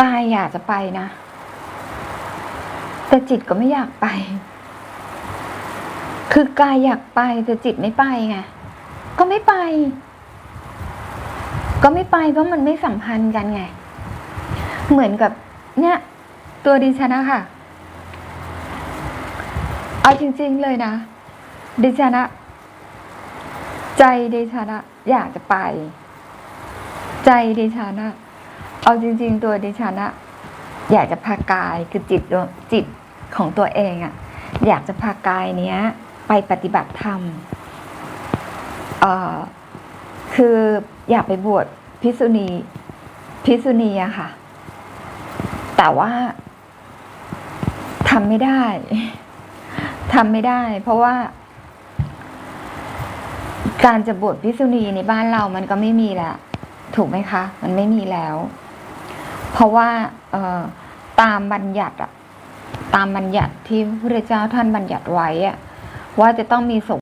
กายอยากจะไปนะ แต่จิตก็ไม่อยากไป คือกายอยากไปแต่จิตไม่ไปไงก็ไม่ไป ก็ไม่ไปเพราะมันไม่สัมพันธ์กันไง เหมือนกับ เนี่ย ตัวดิฉันอะค่ะ เอาจริง ๆเลยนะ ดิฉันอะใจดิฉันอะอยากจะไป ใจดิฉันอะ เอาจริง ๆ ตัวดิฉันอะอยากจะพากายคือจิตดวงจิตของตัวเองอะอยากจะพากายเนี้ย ไปปฏิบัติธรรมเอ่อคืออยากไปบวชพิษุณีพิษุณีอะค่ะ แต่ว่าทำไม่ได้ทำไม่ได้ เพราะว่า การจะบวชพิษุณีในบ้านเรามันก็ไม่มีแล้วถูกไหมคะ มันไม่มีแล้ว เพราะว่าตามบัญญัติอะตามบัญญัติที่พระพุทธเจ้าท่านบัญญัติไว้อะว่าจะต้องมีสง